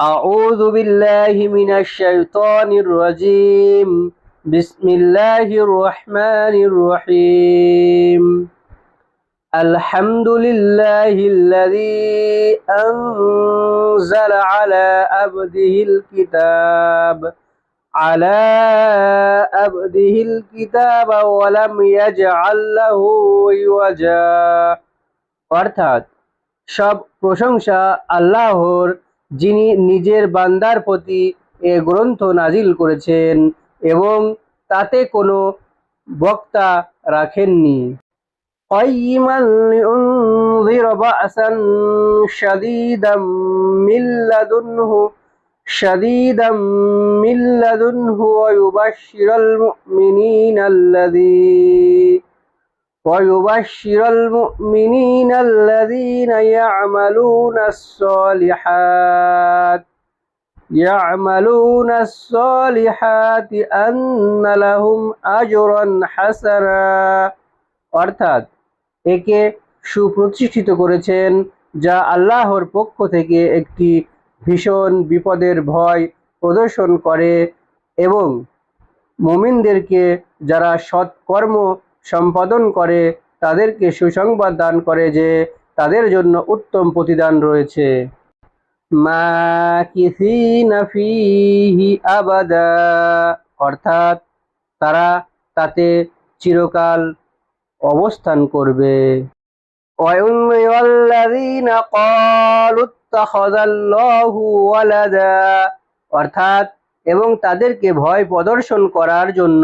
أعوذ بالله من الشيطان الرجيم بسم الله الرحمن الرحيم الحمد لله الذي أنزل على عبده الكتاب على عبده الكتاب ولم يجعل له عوجا অর্থাৎ সব প্রশংসা আল্লাহর যিনি নিজের বান্দার প্রতি এ গ্রন্থ নাজিল করেছেন এবং তাতে কোনো বক্তা রাখেননি قيما لينذر بأسا شديدا من لدنه شديدا من لدنه ويبشر المؤمنين الذي ويبشر المؤمنين الذين يعملون الصالحات يعملون الصالحات أن لهم أجرا حسنا অর্থাৎ একে সুপ্রতিষ্ঠিত করেছেন যা আল্লাহর পক্ষ থেকে একটি ভীষণ বিপদের ভয় প্রদর্শন করে এবং মুমিনদেরকে যারা সৎকর্ম সম্পাদন করে, তাদেরকে সুসংবাদ দান করে যে তাদের জন্য উত্তম প্রতিদান রয়েছে। আবাদা। অর্থাৎ তারা তাতে চিরকাল অবস্থান করবে। অর্থাৎ, এবং তাদেরকে ভয় প্রদর্শন করার জন্য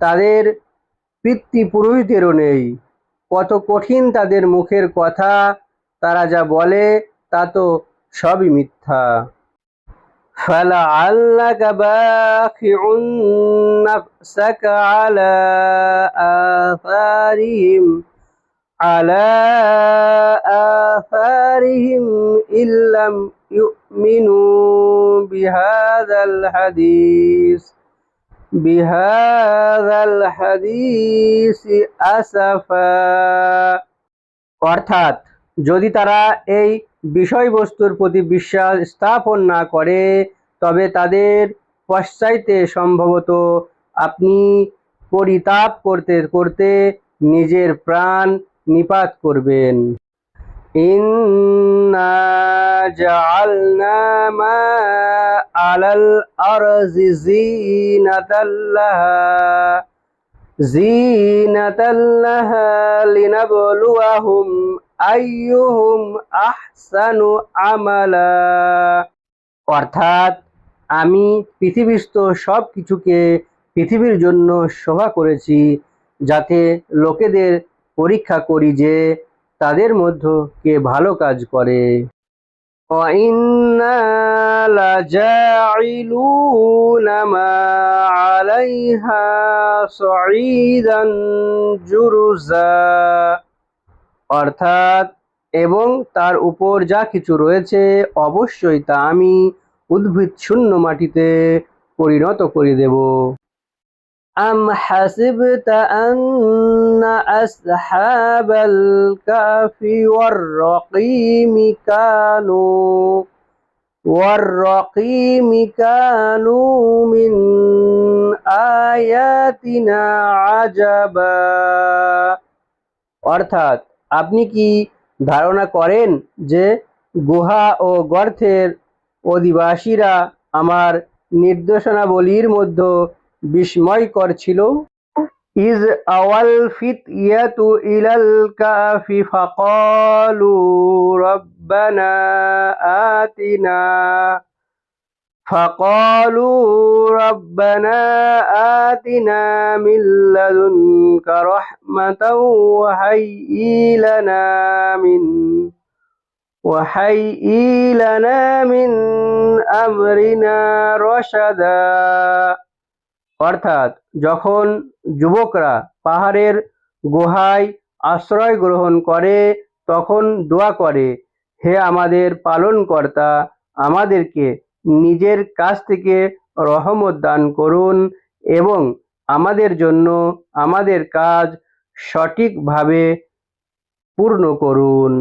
তাদের পিতৃপুরুষদেরও নেই কত কঠিন তাদের মুখের কথা তারা যা বলে তা তো সবই মিথ্যা فلعلك باخع نفسك على آثارهم على آثارهم إن لم يؤمنوا بهذا الحديث بهذا الحديث أسفا অর্থাৎ যদি তারা এই বিষয়বস্তুর প্রতি বিশ্বাস স্থাপন না করে তবে তাদের পশ্চাইতে সম্ভবত আপনি পরিতাপ করতে করতে নিজের প্রাণ নিপাত করবেন ইন্না জাআলনা মা আলাল আরজি জিনাতাল্লাহা জিনাতাল্লাহা লিনাবলুয়াহুম আইয়ুহুম আহসানু আমালা অর্থাৎ আমি পৃথিবীস্থ সব কিছুকে পৃথিবীর জন্য শোভা করেছি যাতে লোকেদের পরীক্ষা করি যে তাদের মধ্যে কে ভালো কাজ করে وَإِنَّا لَجَاعِلُونَ مَا عَلَيْهَا صَعِيدًا جُرُزًا অর্থাৎ এবং তার উপর যা কিছু রয়েছে অবশ্যই তা আমি উদ্ভিদ শূন্য মাটিতে পরিণত করে দেব أم حسبت أن أصحاب الكهف والرقيم كانوا والرقيم كانوا من آياتنا عجبا অর্থাৎ আপনি কি ধারণা করেন যে গুহা ও গর্তের অধিবাসীরা আমার নির্দেশনাবলীর মধ্যে বিস্ময়কর ছিল إذ أوى الفتية إلى الكهف فقالوا ربنا آتنا فقالوا ربنا آتنا من لدنك رحمة وهيئ لنا من وهيئ لنا من أمرنا رشدا. অর্থাৎ যখন যুবকরা পাহাড়ের গুহায় আশ্রয় গ্রহণ করে, তখন দোয়া করে, হে আমাদের পালনকর্তা, আমাদেরকে নিজের কাছ থেকে রহমত দান করুন এবং আমাদের জন্য আমাদের কাজ সঠিকভাবে পূর্ণ করুন।